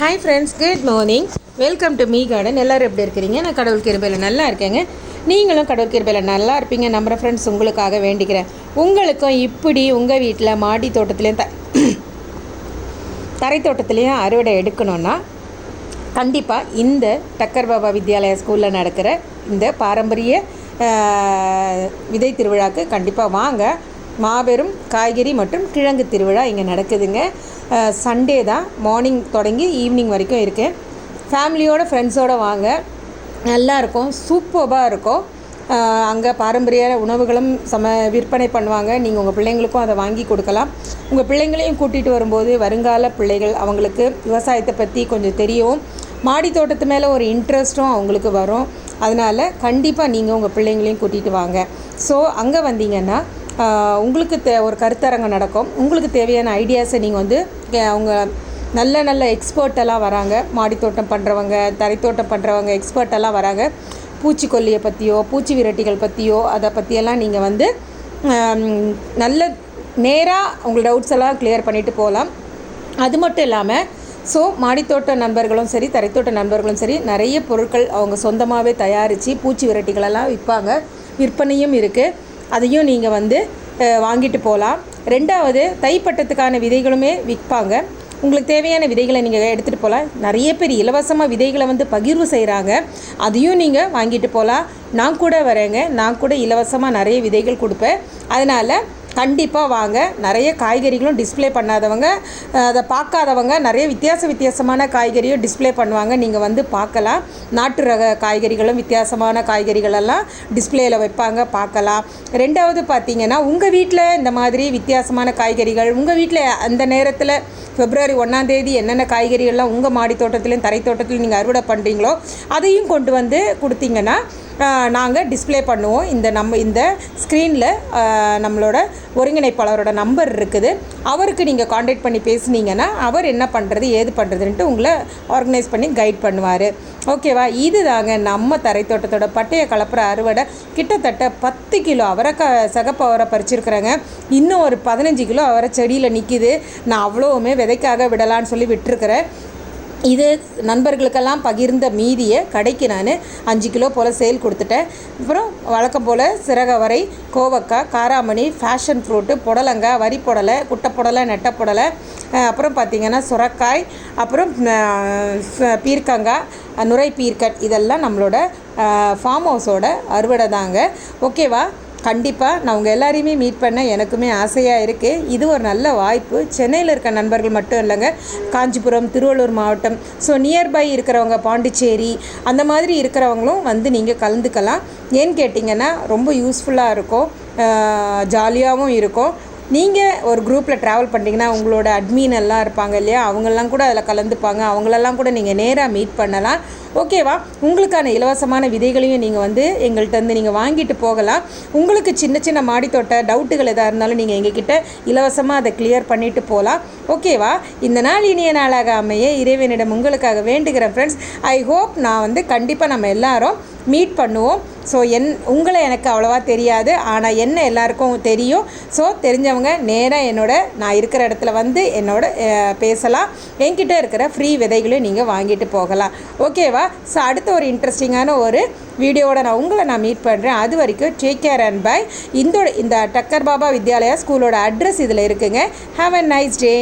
Hi friends good morning welcome to me garden எல்லோரும் எப்படி இருக்கிறீங்க? நான் கடவுள் கிருபையில் நல்லா இருக்கேங்க. நீங்களும் கடவுள் கிருபையில் நல்லா இருப்பீங்க. நம்புகிற ஃப்ரெண்ட்ஸ் உங்களுக்காக வேண்டிக்கிறேன். உங்களுக்கும் இப்படி உங்கள் வீட்டில் மாடி தோட்டத்துலேயும் த தரை தோட்டத்துலேயும் அறுவடை எடுக்கணும்னா கண்டிப்பாக இந்த டக்கர் பாபா வித்யாலயா ஸ்கூலில் நடக்கிற இந்த பாரம்பரிய விதை திருவிழாக்கு கண்டிப்பாக வாங்க. மாபெரும் காய்கறி மற்றும் கிழங்கு திருவிழா இங்கே நடக்குதுங்க. சண்டே தான். மார்னிங் தொடங்கி ஈவினிங் வரைக்கும் இருக்குது ஃபேமிலியோட ஃப்ரெண்ட்ஸோடு வாங்க. நல்லாயிருக்கும் சூப்பர்பாக இருக்கும். அங்கே பாரம்பரிய உணவுகளும் சம விற்பனை பண்ணுவாங்க. நீங்கள் உங்கள் பிள்ளைங்களுக்கும் அதை வாங்கி கொடுக்கலாம். உங்கள் பிள்ளைங்களையும் கூட்டிகிட்டு வரும்போது வருங்கால பிள்ளைகள் அவங்களுக்கு விவசாயத்தை பற்றி கொஞ்சம் தெரியும். மாடி தோட்டத்து மேலே ஒரு இன்ட்ரெஸ்ட்டும் அவங்களுக்கு வரும். அதனால் கண்டிப்பாக நீங்கள் உங்கள் பிள்ளைங்களையும் கூட்டிகிட்டு வாங்க. ஸோ அங்கே வந்தீங்கன்னா உங்களுக்கு தே ஒரு கருத்தரங்கம் நடக்கும். உங்களுக்கு தேவையான ஐடியாஸை நீங்கள் வந்து அவங்க நல்ல நல்ல எக்ஸ்பர்ட்டெல்லாம் வராங்க. மாடித்தோட்டம் பண்ணுறவங்க தரைத்தோட்டம் பண்ணுறவங்க எக்ஸ்பர்ட்டெல்லாம் வராங்க. பூச்சிக்கொல்லியை பற்றியோ பூச்சி விரட்டிகள் பற்றியோ அதை பற்றியெல்லாம் நீங்கள் வந்து நல்ல நேராக உங்கள் டவுட்ஸ் எல்லாம் கிளியர் பண்ணிட்டு போகலாம். அது மட்டும் இல்லாமல் ஸோ மாடித்தோட்ட நண்பர்களும் சரி தரைத்தோட்ட நண்பர்களும் சரி நிறைய பொருட்கள் அவங்க சொந்தமாகவே தயாரித்து பூச்சி விரட்டிகளெல்லாம் விற்பாங்க. விற்பனையும் இருக்குது அதையும் நீங்கள் வந்து வாங்கிட்டு போகலாம் ரெண்டாவது தைப்பட்டத்துக்கான விதைகளுமே விற்பாங்க. உங்களுக்கு தேவையான விதைகளை நீங்கள் எடுத்துகிட்டு போகலாம் நிறைய பேர் இலவசமாக விதைகளை வந்து பகிர்வு செய்கிறாங்க அதையும் நீங்கள் வாங்கிட்டு போகலாம் நான் கூட வரேங்க. நான் கூட இலவசமாக நிறைய விதைகள் கொடுப்பேன். அதனால் கண்டிப்பாக வாங்க. நிறைய காய்கறிகளும் டிஸ்பிளே பண்ணாதவங்க அதை பார்க்காதவங்க நிறைய வித்தியாச வித்தியாசமான காய்கறியும் டிஸ்ப்ளே பண்ணுவாங்க. நீங்கள் வந்து பார்க்கலாம். நாட்டு ரக காய்கறிகளும் வித்தியாசமான காய்கறிகளெல்லாம் டிஸ்பிளேயில் டிஸ்ப்ளேயில் வைப்பாங்க. பார்க்கலாம். ரெண்டாவது பார்த்தீங்கன்னா உங்கள் வீட்டில் இந்த மாதிரி வித்தியாசமான காய்கறிகள் உங்கள் வீட்டில் அந்த நேரத்தில் பிப்ரவரி ஒன்றாந்தேதி என்னென்ன காய்கறிகள்லாம் உங்கள் மாடி தோட்டத்துலேயும் தரை தோட்டத்துலையும் நீங்கள் அறுவடை பண்ணுறீங்களோ அதையும் கொண்டு வந்து கொடுத்தீங்கன்னா நாங்கள் டிஸ்ப்ளே பண்ணுவோம். இந்த நம்ம இந்த ஸ்க்ரீனில் நம்மளோட ஒருங்கிணைப்பாளரோட நம்பர் இருக்குது. அவருக்கு நீங்கள் காண்டாக்ட் பண்ணி பேசுனீங்கன்னா அவர் என்ன பண்ணுறது ஏது பண்ணுறதுன்ட்டு உங்களை ஆர்கனைஸ் பண்ணி கைட் பண்ணுவார். ஓகேவா இது தாங்க நம்ம தரைத்தோட்டத்தோட பட்டையை கலப்புற அறுவடை. கிட்டத்தட்ட பத்து கிலோ அவரைக்காய் சகப்பு அவரை பறிச்சிருக்கிறேங்க. இன்னும் ஒரு பதினஞ்சு கிலோ அவரை செடியில் நிற்கிது நான் அவ்வளோவுமே விதைக்காக விடலான்னு சொல்லி விட்டுருக்கிறேன். இது நண்பர்களுக்கெல்லாம் பகிர்ந்த மீதியை கடைக்கு நான் அஞ்சு கிலோ போல் சேல் கொடுத்துட்டேன். அப்புறம் வழக்கம் போல் சிறகவரை கோவக்காய் காராமணி ஃபேஷன் ஃப்ரூட்டு புடலங்காய் வரி புடலை குட்டை புடலை நெட்டை புடலை அப்புறம் பார்த்திங்கன்னா சுரக்காய் அப்புறம் பீர்க்கங்காய் நுரை பீர்க்கட் இதெல்லாம் நம்மளோட ஃபார்ம் ஹவுஸோட அறுவடை தாங்க ஓகேவா கண்டிப்பாக நான் உங்கள் எல்லாரையுமே மீட் பண்ண எனக்குமே ஆசையாக இருக்குது இது ஒரு நல்ல வாய்ப்பு. சென்னையில் இருக்க நண்பர்கள் மட்டும் இல்லைங்க. காஞ்சிபுரம் திருவள்ளூர் மாவட்டம். ஸோ நியர்பை இருக்கிறவங்க பாண்டிச்சேரி அந்த மாதிரி இருக்கிறவங்களும் வந்து நீங்கள் கலந்துக்கலாம். ஏன்னு கேட்டிங்கன்னா ரொம்ப யூஸ்ஃபுல்லாக இருக்கும். ஜாலியாகவும் இருக்கும். நீங்கள் ஒரு குரூப்பில் ட்ராவல் பண்ணிங்கன்னா உங்களோட அட்மின் எல்லாம் இருப்பாங்க இல்லையா? அவங்கெல்லாம் கூட அதில் கலந்துப்பாங்க. அவங்களெல்லாம் கூட நீங்கள் நேராக மீட் பண்ணலாம். ஓகேவா உங்களுக்கான இலவசமான விதைகளையும் நீங்கள் வந்து எங்கள்கிட்ட வந்து நீங்கள் வாங்கிட்டு போகலாம். உங்களுக்கு சின்ன சின்ன மாடித்தோட்ட டவுட்டுகள் எதாக இருந்தாலும் நீங்கள் எங்ககிட்ட இலவசமாக அதை கிளியர் பண்ணிட்டு போகலாம் ஓகேவா இந்த நாள் இனிய நாளாக அமைய இறைவனிடம் உங்களுக்காக வேண்டுகிறேன் ஃப்ரெண்ட்ஸ் ஐ ஹோப் நான் வந்து கண்டிப்பாக நம்ம எல்லாரும் மீட் பண்ணுவோம். ஸோ என் உங்களை எனக்கு அவ்வளோவா தெரியாது. ஆனால் என்ன எல்லாருக்கும் தெரியும். ஸோ தெரிஞ்சவங்க நேராக என்னோட நான் இருக்கிற இடத்துல வந்து என்னோட பேசலாம். என்கிட்ட இருக்கிற ஃப்ரீ விதைகளையும் நீங்கள் வாங்கிட்டு போகலாம். ஓகேவா ஸோ அடுத்த ஒரு இன்ட்ரெஸ்டிங்கான ஒரு வீடியோவோட நான் உங்களை நான் மீட் பண்ணுறேன் அது வரைக்கும் டேக் கேர் அண்ட் பை இந்த இந்த டக்கர் பாபா வித்யாலயா ஸ்கூலோட அட்ரஸ் இதில் இருக்குங்க. Have a nice day